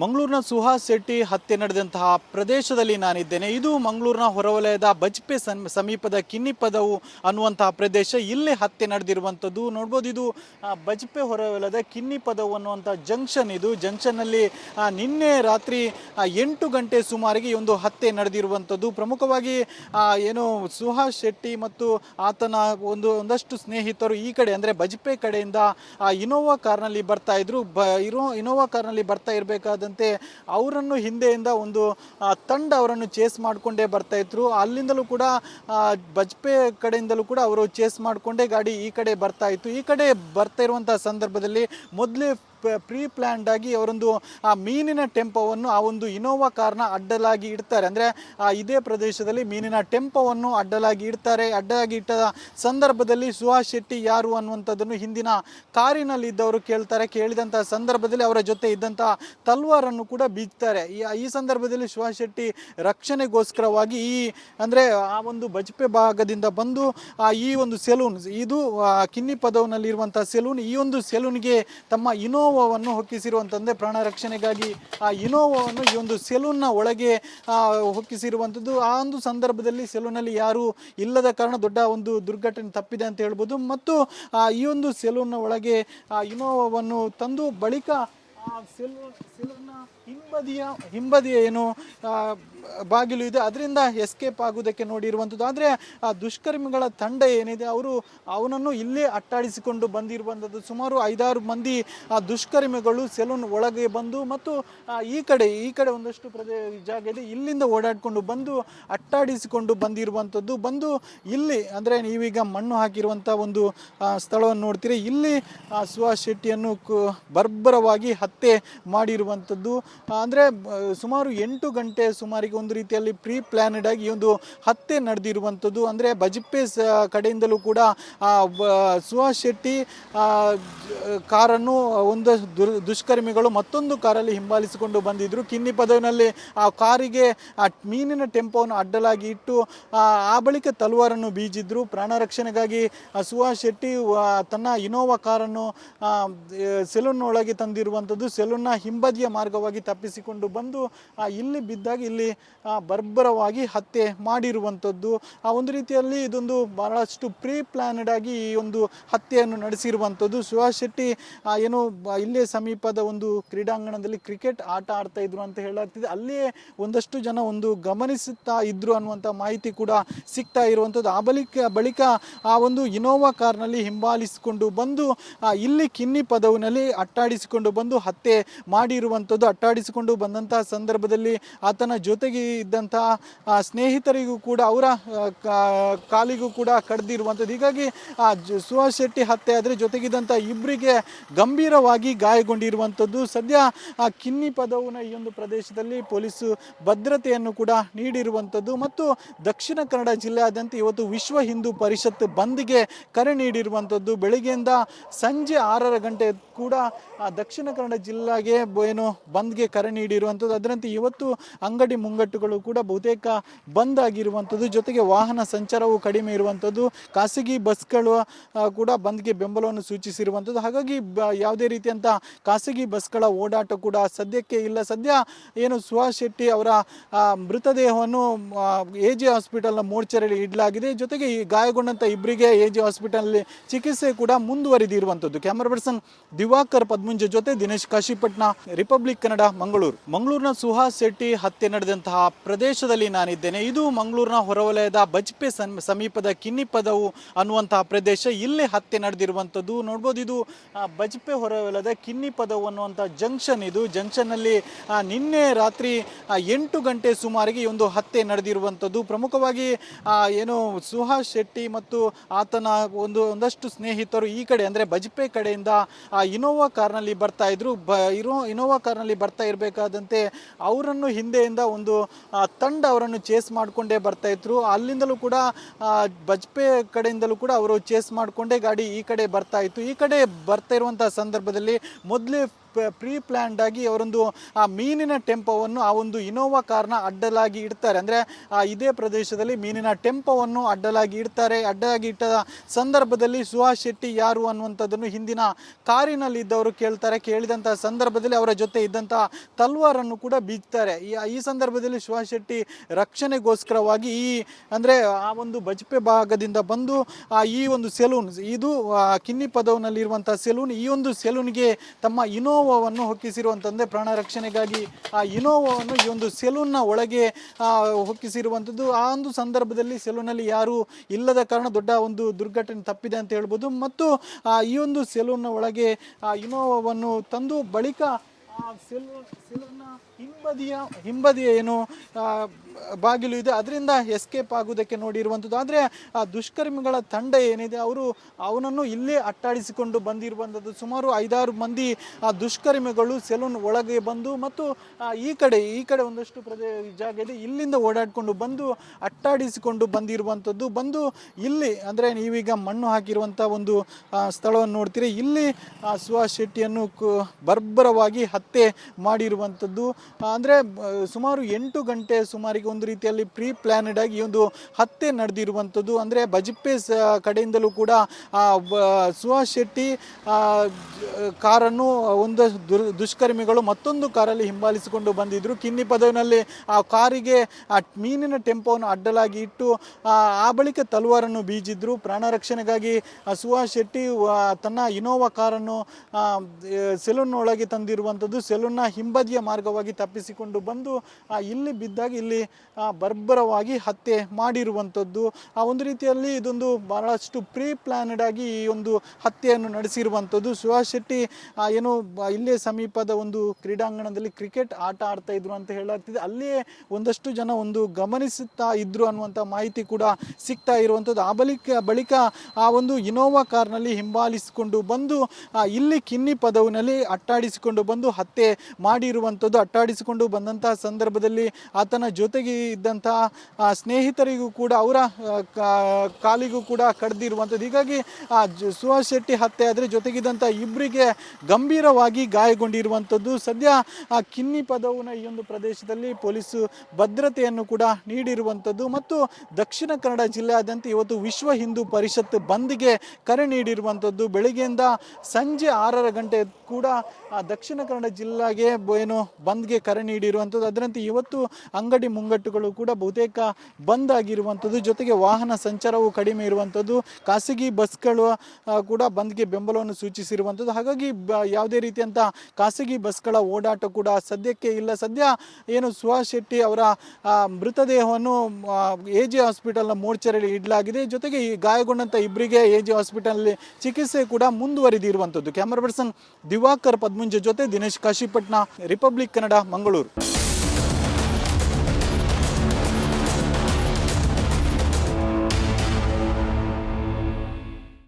ಮಂಗಳೂರಿನ ಸುಹಾಸ್ ಶೆಟ್ಟಿ ಹತ್ಯೆ ನಡೆದಂತಹ ಪ್ರದೇಶದಲ್ಲಿ ನಾನಿದ್ದೇನೆ. ಇದು ಮಂಗಳೂರಿನ ಹೊರವಲಯದ ಬಜ್ಪೆ ಸಮೀಪದ ಕಿನ್ನಿಪದವು ಅನ್ನುವಂತಹ ಪ್ರದೇಶ. ಇಲ್ಲಿ ಹತ್ಯೆ ನಡೆದಿರುವಂಥದ್ದು ನೋಡ್ಬೋದು. ಇದು ಬಜ್ಪೆ ಹೊರವಲಯದ ಕಿನ್ನಿಪದವು ಅನ್ನುವಂಥ ಜಂಕ್ಷನ್ ಇದು. ಜಂಕ್ಷನ್ನಲ್ಲಿ ನಿನ್ನೆ ರಾತ್ರಿ ಎಂಟು ಗಂಟೆ ಸುಮಾರಿಗೆ ಒಂದು ಹತ್ಯೆ ನಡೆದಿರುವಂಥದ್ದು. ಪ್ರಮುಖವಾಗಿ ಏನು ಸುಹಾಸ್ ಶೆಟ್ಟಿ ಮತ್ತು ಆತನ ಒಂದು, ಒಂದಷ್ಟು ಸ್ನೇಹಿತರು ಈ ಕಡೆ ಅಂದರೆ ಬಜ್ಪೆ ಕಡೆಯಿಂದ ಇನೋವಾ ಕಾರ್ನಲ್ಲಿ ಬರ್ತಾ ಇದ್ರು. ಬ, ಇರೋ, ಇನೋವಾ ಕಾರ್ನಲ್ಲಿ ಬರ್ತಾ ಇರಬೇಕಾದಂತೆ ಅವರನ್ನು ಹಿಂದೆಯಿಂದ ಒಂದು ತಂಡ ಅವರನ್ನು ಚೇಸ್ ಮಾಡಿಕೊಂಡೇ ಬರ್ತಾ ಇದ್ರು. ಅಲ್ಲಿಂದಲೂ ಕೂಡ ಬಜ್ಪೆ ಕಡೆಯಿಂದಲೂ ಕೂಡ ಅವರು ಚೇಸ್ ಮಾಡಿಕೊಂಡೇ ಗಾಡಿ ಈ ಕಡೆ ಬರ್ತಾ ಇತ್ತು. ಈ ಕಡೆ ಬರ್ತಾ ಇರುವಂತಹ ಸಂದರ್ಭದಲ್ಲಿ ಮೊದಲೇ ಪ್ರೀ ಪ್ಲ್ಯಾಂಡ್ ಆಗಿ ಅವರೊಂದು, ಆ ಮೀನಿನ ಟೆಂಪೋವನ್ನು ಆ ಒಂದು ಇನೋವಾ ಕಾರ್ನ ಅಡ್ಡಲಾಗಿ ಇಡ್ತಾರೆ. ಅಂದರೆ ಇದೇ ಪ್ರದೇಶದಲ್ಲಿ ಮೀನಿನ ಟೆಂಪೋವನ್ನು ಅಡ್ಡಲಾಗಿ ಇಡ್ತಾರೆ. ಅಡ್ಡಲಾಗಿ ಇಟ್ಟ ಸಂದರ್ಭದಲ್ಲಿ ಸುಹಾಸ್ ಶೆಟ್ಟಿ ಯಾರು ಅನ್ನುವಂಥದ್ದನ್ನು ಹಿಂದಿನ ಕಾರಿನಲ್ಲಿ ಇದ್ದವರು ಕೇಳ್ತಾರೆ. ಕೇಳಿದಂಥ ಸಂದರ್ಭದಲ್ಲಿ ಅವರ ಜೊತೆ ಇದ್ದಂಥ ತಲ್ವಾರನ್ನು ಕೂಡ ಬೀಗ್ತಾರೆ. ಈ ಸಂದರ್ಭದಲ್ಲಿ ಸುಹಾಸ್ ಶೆಟ್ಟಿ ರಕ್ಷಣೆಗೋಸ್ಕರವಾಗಿ ಈ, ಅಂದರೆ, ಆ ಒಂದು ಬಜ್ಪೆ ಭಾಗದಿಂದ ಬಂದು, ಆ ಈ ಒಂದು ಸೆಲೂನ್, ಇದು ಕಿನ್ನಿ ಪದವಿನಲ್ಲಿರುವಂಥ ಸೆಲೂನ್, ಈ ಒಂದು ಸೆಲೂನ್ಗೆ ತಮ್ಮ ಇನೋವಾವನ್ನು ಹೊಕ್ಕಿಸಿರುವಂಥದ್ದೇ ಪ್ರಾಣ ರಕ್ಷಣೆಗಾಗಿ ಆ ಇನೋವಾವನ್ನು ಈ ಒಂದು ಸೆಲೂನ್ನ ಒಳಗೆ ಹೊಕ್ಕಿಸಿರುವಂಥದ್ದು ಆ ಒಂದು ಸಂದರ್ಭದಲ್ಲಿ ಸೆಲೂನಲ್ಲಿ ಯಾರೂ ಇಲ್ಲದ ಕಾರಣ ದೊಡ್ಡ ಒಂದು ದುರ್ಘಟನೆ ತಪ್ಪಿದೆ ಅಂತ ಹೇಳ್ಬೋದು. ಮತ್ತು ಈ ಒಂದು ಸೆಲೂನ್ನ ಒಳಗೆ, ಆ, ಇನೋವಾವನ್ನು ತಂದು ಬಳಿಕ ಆ ಸೆಲೂನ್, ಸೆಲೂನ್ನ ಹಿಂಬದಿಯ ಹಿಂಬದಿಯ ಏನು ಬಾಗಿಲು ಇದೆ. ಅದರಿಂದ ಎಸ್ಕೇಪ್ ಆಗುವುದಕ್ಕೆ ನೋಡಿರುವಂಥದ್ದು. ಆದರೆ ಆ ದುಷ್ಕರ್ಮಿಗಳ ತಂಡ ಏನಿದೆ, ಅವರು ಅವನನ್ನು ಇಲ್ಲಿ ಅಟ್ಟಾಡಿಸಿಕೊಂಡು ಬಂದಿರುವಂಥದ್ದು. ಸುಮಾರು ಐದಾರು ಮಂದಿ ಆ ದುಷ್ಕರ್ಮಿಗಳು ಸೆಲೂನ್ ಒಳಗೆ ಬಂದು ಮತ್ತು ಈ ಕಡೆ ಈ ಕಡೆ ಒಂದಷ್ಟು ಪ್ರದೇ, ಜಾಗ ಇದೆ. ಇಲ್ಲಿಂದ ಓಡಾಡಿಕೊಂಡು ಬಂದು ಅಟ್ಟಾಡಿಸಿಕೊಂಡು ಬಂದಿರುವಂಥದ್ದು. ಬಂದು ಇಲ್ಲಿ, ಅಂದರೆ ನೀವೀಗ ಮಣ್ಣು ಹಾಕಿರುವಂಥ ಒಂದು ಸ್ಥಳವನ್ನು ನೋಡ್ತೀರಿ. ಇಲ್ಲಿ ಸುಹಾಸ್ ಶೆಟ್ಟಿಯನ್ನು ಬರ್ಬರವಾಗಿ ಹತ್ಯೆ ಮಾಡಿರುವಂಥದ್ದು. ಅಂದರೆ ಸುಮಾರು ಎಂಟು ಗಂಟೆ ಸುಮಾರಿಗೆ ಒಂದು ರೀತಿಯಲ್ಲಿ ಪ್ರೀ ಪ್ಲ್ಯಾನೆಡ್ ಆಗಿ ಒಂದು ಹತ್ಯೆ ನಡೆದಿರುವಂಥದ್ದು. ಅಂದರೆ ಬಜಪೆ ಕಡೆಯಿಂದಲೂ ಕೂಡ ಸುಹಾಸ್ ಶೆಟ್ಟಿ ಕಾರನ್ನು, ಒಂದು ದುಷ್ಕರ್ಮಿಗಳು ಮತ್ತೊಂದು ಕಾರಲ್ಲಿ ಹಿಂಬಾಲಿಸಿಕೊಂಡು ಬಂದಿದ್ದರು ಕಿನ್ನಿ ಪದವಿನಲ್ಲಿ, ಆ, ಕಾರಿಗೆ, ಆ, ಮೀನಿನ ಟೆಂಪೋವನ್ನು ಅಡ್ಡಲಾಗಿ ಇಟ್ಟು, ಆ ಬಳಿಕ ತಲುವಾರನ್ನು ಬೀಜಿದ್ರು. ಪ್ರಾಣ ರಕ್ಷಣೆಗಾಗಿ ಸುಹಾಸ್ ಶೆಟ್ಟಿ ತನ್ನ ಇನೋವಾ ಕಾರನ್ನು ಸೆಲೂನ್ ಒಳಗೆ ತಂದಿರುವಂಥದ್ದು. ಸೆಲೂನ್ನ ಹಿಂಬದಿಯ ಮಾರ್ಗವಾಗಿ ತಪ್ಪಿಸಿಕೊಂಡು ಬಂದು ಇಲ್ಲಿ ಬಿದ್ದಾಗ ಇಲ್ಲಿ ಬರ್ಬರವಾಗಿ ಹತ್ಯೆ ಮಾಡಿರುವಂಥದ್ದು. ಆ, ಒಂದು ರೀತಿಯಲ್ಲಿ ಇದೊಂದು ಬಹಳಷ್ಟು ಪ್ರೀ ಪ್ಲ್ಯಾನೆಡ್ ಆಗಿ ಈ ಒಂದು ಹತ್ಯೆಯನ್ನು ನಡೆಸಿರುವಂಥದ್ದು. ಸುಹಾಸ್ ಶೆಟ್ಟಿ ಏನು ಇಲ್ಲೇ ಸಮೀಪದ ಒಂದು ಕ್ರೀಡಾಂಗಣದಲ್ಲಿ ಕ್ರಿಕೆಟ್ ಆಟ ಆಡ್ತಾ ಇದ್ರು ಅಂತ ಹೇಳಾಗ್ತಿದೆ. ಅಲ್ಲಿಯೇ ಒಂದಷ್ಟು ಜನ ಒಂದು ಗಮನಿಸುತ್ತಾ ಇದ್ರು ಅನ್ನುವಂಥ ಮಾಹಿತಿ ಕೂಡ ಸಿಗ್ತಾ ಇರುವಂಥದ್ದು. ಆ ಬಳಿಕ ಬಳಿಕ ಆ ಒಂದು ಇನೋವಾ ಕಾರ್ನಲ್ಲಿ ಹಿಂಬಾಲಿಸಿಕೊಂಡು ಬಂದು ಇಲ್ಲಿ ಕಿನ್ನಿ ಪದವಿನಲ್ಲಿ ಅಟ್ಟಾಡಿಸಿಕೊಂಡು ಬಂದು ಹತ್ಯೆ ಮಾಡಿರುವಂಥದ್ದು. ಅಟ್ಟಾಡಿಸಿಕೊಂಡು ಬಂದಂತಹ ಸಂದರ್ಭದಲ್ಲಿ ಆತನ ಜೊತೆಗೆ ಇದ್ದಂತಹ ಸ್ನೇಹಿತರಿಗೂ ಕೂಡ, ಅವರ ಕಾಲಿಗೂ ಕೂಡ ಕಡ್ದಿರುವಂಥದ್ದು. ಹೀಗಾಗಿ, ಆ ಸುಹಾಸ್ ಶೆಟ್ಟಿ ಹತ್ಯೆ ಆದರೆ ಜೊತೆಗಿದ್ದಂಥ ಇಬ್ಬರಿಗೆ ಗಂಭೀರವಾಗಿ ಗಾಯಗೊಂಡಿರುವಂಥದ್ದು. ಸದ್ಯ, ಆ, ಕಿನ್ನಿ ಪದವಿನ ಈ ಒಂದು ಪ್ರದೇಶದಲ್ಲಿ ಪೊಲೀಸು ಭದ್ರತೆಯನ್ನು ಕೂಡ ನೀಡಿರುವಂಥದ್ದು. ಮತ್ತು ದಕ್ಷಿಣ ಕನ್ನಡ ಜಿಲ್ಲೆಯಾದ್ಯಂತ ಇವತ್ತು ವಿಶ್ವ ಹಿಂದೂ ಪರಿಷತ್ ಬಂದ್ಗೆ ಕರೆ ನೀಡಿರುವಂಥದ್ದು. ಬೆಳಗ್ಗೆಯಿಂದ ಸಂಜೆ ಆರರ ಗಂಟೆ ಕೂಡ ಆ ದಕ್ಷಿಣ ಕನ್ನಡ ಜಿಲ್ಲೆಗೆ ಏನು ಬಂದ್ಗೆ ಕರೆ ನೀಡಿರುವಂಥದ್ದು ಅದರಂತೆ ಇವತ್ತು ಅಂಗಡಿ ಮುಂಗಟ್ಟುಗಳು ಕೂಡ ಬಹುತೇಕ ಬಂದ್ ಆಗಿರುವಂಥದ್ದು ಜೊತೆಗೆ ವಾಹನ ಸಂಚಾರವು ಕಡಿಮೆ ಇರುವಂಥದ್ದು ಖಾಸಗಿ ಬಸ್ಗಳು ಕೂಡ ಬಂದ್ಗೆ ಬೆಂಬಲವನ್ನು ಸೂಚಿಸಿರುವಂಥದ್ದು ಹಾಗಾಗಿ ಯಾವುದೇ ರೀತಿಯಂಥ ಖಾಸಗಿ ಬಸ್ಗಳ ಓಡಾಟ ಕೂಡ ಸದ್ಯಕ್ಕೆ ಇಲ್ಲ. ಸದ್ಯ ಏನು ಸುಹಾಸ್ ಶೆಟ್ಟಿ ಅವರ ಮೃತದೇಹವನ್ನು ಎ ಜೆ ಹಾಸ್ಪಿಟಲ್ನ ಮೋರ್ಚರಲ್ಲಿ ಇಡಲಾಗಿದೆ. ಜೊತೆಗೆ ಈ ಗಾಯಗೊಂಡಂಥ ಇಬ್ಬರಿಗೆ ಎ ಜೆ ಹಾಸ್ಪಿಟಲ್ನಲ್ಲಿ ಚಿಕಿತ್ಸೆ ಕೂಡ ಮುಂದುವರಿದಿರುವಂಥದ್ದು ಕ್ಯಾಮರಾ ಪರ್ಸನ್ ದಿವಾಕರ್ ಪದ್ಮುಂಜ ಜೊತೆ ದಿನೇಶ್ ಕಾಶಿಪಟ್ನ, ರಿಪಬ್ಲಿಕ್ ಕನ್ನಡ, ಮಂಗಳೂರು. ಮಂಗಳೂರಿನ ಸುಹಾಸ್ ಶೆಟ್ಟಿ ಹತ್ಯೆ ನಡೆದಂತಹ ಪ್ರದೇಶದಲ್ಲಿ ನಾನಿದ್ದೇನೆ. ಇದು ಮಂಗಳೂರಿನ ಹೊರವಲಯದ ಬಜ್ಪೆ ಸಮೀಪದ ಕಿನ್ನಿಪದವು ಅನ್ನುವಂತಹ ಪ್ರದೇಶ. ಇಲ್ಲಿ ಹತ್ಯೆ ನಡೆದಿರುವಂಥದ್ದು ನೋಡ್ಬೋದು. ಇದು ಬಜ್ಪೆ ಹೊರವಲಯದ ಕಿನ್ನಿಪದವು ಅನ್ನುವಂಥ ಜಂಕ್ಷನ್ ಇದು. ಜಂಕ್ಷನ್ನಲ್ಲಿ ನಿನ್ನೆ ರಾತ್ರಿ ಎಂಟು ಗಂಟೆ ಸುಮಾರಿಗೆ ಒಂದು ಹತ್ಯೆ ನಡೆದಿರುವಂಥದ್ದು. ಪ್ರಮುಖವಾಗಿ ಏನು ಸುಹಾಸ್ ಶೆಟ್ಟಿ ಮತ್ತು ಆತನ ಒಂದು, ಒಂದಷ್ಟು ಸ್ನೇಹಿತರು ಈ ಕಡೆ, ಅಂದರೆ ಬಜ್ಪೆ ಕಡೆಯಿಂದ ಇನೋವಾ ಕಾರ್ನಲ್ಲಿ ಬರ್ತಾ ಇದ್ರು. ಬ, ಇರೋ, ಇನೋವಾ ಕಾರ್ನಲ್ಲಿ ಬರ್ತಾ ಇರಬೇಕಾದಂತೆ ಅವರನ್ನು ಹಿಂದೆಯಿಂದ ಒಂದು ತಂಡ ಅವರನ್ನು ಚೇಸ್ ಮಾಡಿಕೊಂಡೇ ಬರ್ತಾ ಇದ್ರು. ಅಲ್ಲಿಂದಲೂ ಕೂಡ ಬಜ್ಪೆ ಕಡೆಯಿಂದಲೂ ಕೂಡ ಅವರು ಚೇಸ್ ಮಾಡಿಕೊಂಡೇ ಗಾಡಿ ಈ ಕಡೆ ಬರ್ತಾ ಇತ್ತು. ಈ ಕಡೆ ಬರ್ತಾ ಇರುವಂತಹ ಸಂದರ್ಭದಲ್ಲಿ ಮೊದಲೇ ಪ್ರೀ ಪ್ಲ್ಯಾಂಡ್ ಆಗಿ ಅವರೊಂದು, ಆ, ಮೀನಿನ ಟೆಂಪೋವನ್ನು ಆ ಒಂದು ಇನೋವಾ ಕಾರ್ನ ಅಡ್ಡಲಾಗಿ ಇಡ್ತಾರೆ. ಅಂದರೆ, ಆ, ಇದೇ ಪ್ರದೇಶದಲ್ಲಿ ಮೀನಿನ ಟೆಂಪೋವನ್ನು ಅಡ್ಡಲಾಗಿ ಇಡ್ತಾರೆ. ಅಡ್ಡಲಾಗಿ ಇಟ್ಟ ಸಂದರ್ಭದಲ್ಲಿ ಸುಹಾಸ್ ಶೆಟ್ಟಿ ಯಾರು ಅನ್ನುವಂಥದ್ದನ್ನು ಹಿಂದಿನ ಕಾರಿನಲ್ಲಿ ಇದ್ದವರು ಕೇಳ್ತಾರೆ. ಕೇಳಿದಂಥ ಸಂದರ್ಭದಲ್ಲಿ ಅವರ ಜೊತೆ ಇದ್ದಂಥ ತಲ್ವಾರನ್ನು ಕೂಡ ಬೀಚ್ತಾರೆ. ಈ ಸಂದರ್ಭದಲ್ಲಿ ಸುಹಾಸ್ ಶೆಟ್ಟಿ ರಕ್ಷಣೆಗೋಸ್ಕರವಾಗಿ ಈ, ಅಂದರೆ, ಆ ಒಂದು ಬಜ್ಪೆ ಭಾಗದಿಂದ ಬಂದು, ಆ, ಈ ಒಂದು ಸೆಲೂನ್, ಇದು ಕಿನ್ನಿ ಪದವಿನಲ್ಲಿರುವಂಥ ಸೆಲೂನ್, ಈ ಒಂದು ಸೆಲೂನ್ಗೆ ತಮ್ಮ ಇನೋವಾವನ್ನು ಹೊಕ್ಕಿಸಿರುವಂಥದ್ದೇ ಪ್ರಾಣ ರಕ್ಷಣೆಗಾಗಿ ಆ ಇನೋವಾವನ್ನು ಈ ಒಂದು ಸೆಲೂನ್ನ ಒಳಗೆ ಹೊಕ್ಕಿಸಿರುವಂಥದ್ದು ಆ ಒಂದು ಸಂದರ್ಭದಲ್ಲಿ ಸೆಲೂನಲ್ಲಿ ಯಾರು ಇಲ್ಲದ ಕಾರಣ ದೊಡ್ಡ ಒಂದು ದುರ್ಘಟನೆ ತಪ್ಪಿದೆ ಅಂತ ಹೇಳ್ಬೋದು. ಮತ್ತು ಈ ಒಂದು ಸೆಲೂನ್ನ ಒಳಗೆ, ಆ, ಇನೋವಾವನ್ನು ತಂದು ಬಳಿಕ ಸೆಲೂನ್, ಸೆಲೂನ್ನ ಹಿಂಬದಿಯ ಹಿಂಬದಿಯ ಏನು ಬಾಗಿಲು ಇದೆ. ಅದರಿಂದ ಎಸ್ಕೇಪ್ ಆಗುವುದಕ್ಕೆ ನೋಡಿರುವಂಥದ್ದು. ಆದರೆ, ಆ ದುಷ್ಕರ್ಮಿಗಳ ತಂಡ ಏನಿದೆ, ಅವರು ಅವನನ್ನು ಇಲ್ಲೇ ಅಟ್ಟಾಡಿಸಿಕೊಂಡು ಬಂದಿರುವಂಥದ್ದು. ಸುಮಾರು ಐದಾರು ಮಂದಿ ಆ ದುಷ್ಕರ್ಮಿಗಳು ಸೆಲೂನ್ ಒಳಗೆ ಬಂದು ಮತ್ತು ಈ ಕಡೆ ಈ ಕಡೆ ಒಂದಷ್ಟು ಪ್ರದೇ ಇದೆ. ಇಲ್ಲಿಂದ ಓಡಾಡಿಕೊಂಡು ಬಂದು, ಅಟ್ಟಾಡಿಸಿಕೊಂಡು ಬಂದಿರುವಂಥದ್ದು. ಬಂದು ಇಲ್ಲಿ, ಅಂದರೆ ನೀವೀಗ ಮಣ್ಣು ಹಾಕಿರುವಂಥ ಒಂದು ಸ್ಥಳವನ್ನು ನೋಡ್ತೀರಿ. ಇಲ್ಲಿ ಸುಹಾಸ್ ಶೆಟ್ಟಿಯನ್ನು ಬರ್ಬರವಾಗಿ ಹತ್ಯೆ ಮಾಡಿರುವಂಥದ್ದು. ಅಂದರೆ ಸುಮಾರು ಎಂಟು ಗಂಟೆ ಸುಮಾರಿಗೆ ಒಂದು ರೀತಿಯಲ್ಲಿ ಪ್ರೀ ಪ್ಲ್ಯಾನೆಡ್ ಆಗಿ ಒಂದು ಹತ್ಯೆ ನಡೆದಿರುವಂಥದ್ದು. ಅಂದರೆ ಬಜಪೆ ಕಡೆಯಿಂದಲೂ ಕೂಡ ಸುಹಾಸ್ ಶೆಟ್ಟಿ ಕಾರನ್ನು ಒಂದು ದುಷ್ಕರ್ಮಿಗಳು ಮತ್ತೊಂದು ಕಾರಲ್ಲಿ ಹಿಂಬಾಲಿಸಿಕೊಂಡು ಬಂದಿದ್ದರು ಕಿನ್ನಿ ಪದವಿನಲ್ಲಿ, ಆ, ಕಾರಿಗೆ, ಆ, ಮೀನಿನ ಟೆಂಪೋವನ್ನು ಅಡ್ಡಲಾಗಿ ಇಟ್ಟು, ಆ ಬಳಿಕ ತಲುವಾರನ್ನು ಬೀಜಿದ್ರು. ಪ್ರಾಣ ರಕ್ಷಣೆಗಾಗಿ ಸುಹಾಸ್ ಶೆಟ್ಟಿ ತನ್ನ ಇನೋವಾ ಕಾರನ್ನು ಸೆಲೂನ್ ಒಳಗೆ ತಂದಿರುವಂಥದ್ದು. ಸೆಲೂನ್ನ ಹಿಂಬದಿಯ ಮಾರ್ಗವಾಗಿ ತಪ್ಪಿಸಿಕೊಂಡು ಬಂದು ಇಲ್ಲಿ ಬಿದ್ದಾಗ ಇಲ್ಲಿ ಬರ್ಬರವಾಗಿ ಹತ್ಯೆ ಮಾಡಿರುವಂಥದ್ದು. ಆ ಒಂದು ರೀತಿಯಲ್ಲಿ ಇದೊಂದು ಬಹಳಷ್ಟು ಪ್ರೀ ಪ್ಲಾನ್ಡ್ ಆಗಿ ಈ ಒಂದು ಹತ್ಯೆಯನ್ನು ನಡೆಸಿರುವಂಥದ್ದು. ಸುಹಾಸ್ ಶೆಟ್ಟಿ ಏನು ಇಲ್ಲೇ ಸಮೀಪದ ಒಂದು ಕ್ರೀಡಾಂಗಣದಲ್ಲಿ ಕ್ರಿಕೆಟ್ ಆಟ ಆಡ್ತಾ ಇದ್ರು ಅಂತ ಹೇಳಾಗ್ತಿದೆ ಅಲ್ಲಿಯೇ ಒಂದಷ್ಟು ಜನ ಒಂದು ಗಮನಿಸುತ್ತಾ ಇದ್ರು ಅನ್ನುವಂಥ ಮಾಹಿತಿ ಕೂಡ ಸಿಗ್ತಾ ಇರುವಂಥದ್ದು. ಆ ಬಳಿಕ ಬಳಿಕ ಆ ಒಂದು ಇನೋವಾ ಕಾರ್ನಲ್ಲಿ ಹಿಂಬಾಲಿಸಿಕೊಂಡು ಬಂದು ಇಲ್ಲಿ ಕಿನ್ನಿ ಪದವಿನಲ್ಲಿ ಅಟ್ಟಾಡಿಸಿಕೊಂಡು ಬಂದು ಹತ್ಯೆ ಮಾಡಿರುವಂಥದ್ದು. ಅಟ್ಟಾಡಿಸಿಕೊಂಡು ಬಂದಂತಹ ಸಂದರ್ಭದಲ್ಲಿ ಆತನ ಜೊತೆಗೆ ಇದ್ದಂತಹ ಸ್ನೇಹಿತರಿಗೂ ಕೂಡ, ಅವರ ಕಾಲಿಗೂ ಕೂಡ ಕಡ್ದಿರುವಂಥದ್ದು. ಹೀಗಾಗಿ, ಆ ಸುಹಾಸ್ ಶೆಟ್ಟಿ ಹತ್ಯೆ ಆದರೆ ಜೊತೆಗಿದ್ದಂಥ ಇಬ್ಬರಿಗೆ ಗಂಭೀರವಾಗಿ ಗಾಯಗೊಂಡಿರುವಂಥದ್ದು. ಸದ್ಯ, ಆ, ಕಿನ್ನಿ ಪದವಿನ ಈ ಒಂದು ಪ್ರದೇಶದಲ್ಲಿ ಪೊಲೀಸು ಭದ್ರತೆಯನ್ನು ಕೂಡ ನೀಡಿರುವಂಥದ್ದು. ಮತ್ತು ದಕ್ಷಿಣ ಕನ್ನಡ ಜಿಲ್ಲೆಯಾದ್ಯಂತ ಇವತ್ತು ವಿಶ್ವ ಹಿಂದೂ ಪರಿಷತ್ ಬಂದ್ಗೆ ಕರೆ ನೀಡಿರುವಂಥದ್ದು. ಬೆಳಗ್ಗೆಯಿಂದ ಸಂಜೆ ಆರರ ಗಂಟೆ ಕೂಡ, ಆ, ದಕ್ಷಿಣ ಕನ್ನಡ ಜಿಲ್ಲೆಗೆ ಏನು ಬಂದ್ಗೆ ಕರೆ ನೀಡಿರುವಂಥದ್ದು ಅದರಂತೆ ಇವತ್ತು ಅಂಗಡಿ ಮುಂಗಟ್ಟುಗಳು ಕೂಡ ಬಹುತೇಕ ಬಂದ್ ಆಗಿರುವಂಥದ್ದು ಜೊತೆಗೆ ವಾಹನ ಸಂಚಾರವು ಕಡಿಮೆ ಇರುವಂಥದ್ದು ಖಾಸಗಿ ಬಸ್ಗಳು ಕೂಡ ಬಂದ್ಗೆ ಬೆಂಬಲವನ್ನು ಸೂಚಿಸಿರುವಂಥದ್ದು ಹಾಗಾಗಿ ಯಾವುದೇ ರೀತಿಯಂಥ ಖಾಸಗಿ ಬಸ್ಗಳ ಓಡಾಟ ಕೂಡ ಸದ್ಯಕ್ಕೆ ಇಲ್ಲ. ಸದ್ಯ ಏನು ಸುಹಾಸ್ ಶೆಟ್ಟಿ ಅವರ ಮೃತದೇಹವನ್ನು ಎ ಜೆ ಹಾಸ್ಪಿಟಲ್ನ ಮೋರ್ಚರಿಯಲ್ಲಿ ಇಡಲಾಗಿದೆ. ಜೊತೆಗೆ ಈ ಗಾಯಗೊಂಡಂಥ ಇಬ್ಬರಿಗೆ ಎ ಜೆ ಹಾಸ್ಪಿಟಲ್ನಲ್ಲಿ ಚಿಕಿತ್ಸೆ ಕೂಡ ಮುಂದುವರಿದಿರುವಂಥದ್ದು ಕ್ಯಾಮರಾ ಪರ್ಸನ್ ದಿವಾಕರ್ ಪದ್ಮುಂಜ ಜೊತೆ ದಿನೇಶ್ ಕಾಶಿಪಟ್ನ ರಿಪಬ್ಲಿಕ್ ಕನ್ನಡ ಮಂಗಳೂರು